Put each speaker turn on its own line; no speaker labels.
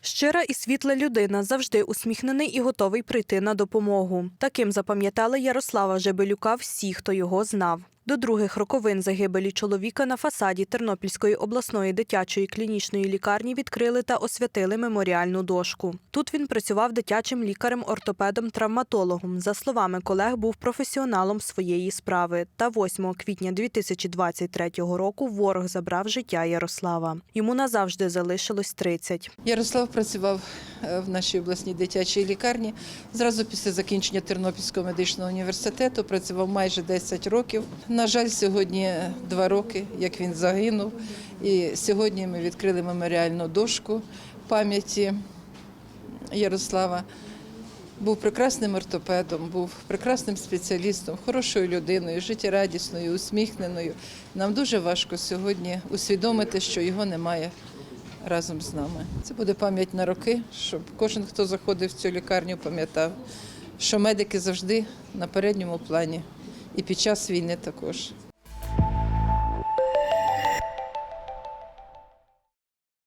Щира і світла людина, завжди усміхнений і готовий прийти на допомогу. Таким запам'ятали Ярослава Жебелюка всі, хто його знав. До других роковин загибелі чоловіка на фасаді Тернопільської обласної дитячої клінічної лікарні відкрили та освятили меморіальну дошку. Тут він працював дитячим лікарем-ортопедом-травматологом. За словами колег, був професіоналом своєї справи. Та 8 квітня 2023 року ворог забрав життя Ярослава. Йому назавжди залишилось 30.
Ярослав працював е, в нашій обласній дитячій лікарні. Зразу після закінчення Тернопільського медичного університету працював майже 10 років. На жаль, сьогодні два роки, як він загинув. І сьогодні ми відкрили меморіальну дошку пам'яті Ярослава. Був прекрасним ортопедом, був прекрасним спеціалістом, хорошою людиною, життєрадісною, усміхненою. Нам дуже важко сьогодні усвідомити, що його немає разом з нами. Це буде пам'ять на роки, щоб кожен, хто заходив в цю лікарню, пам'ятав, що медики завжди на передньому плані і під час війни також.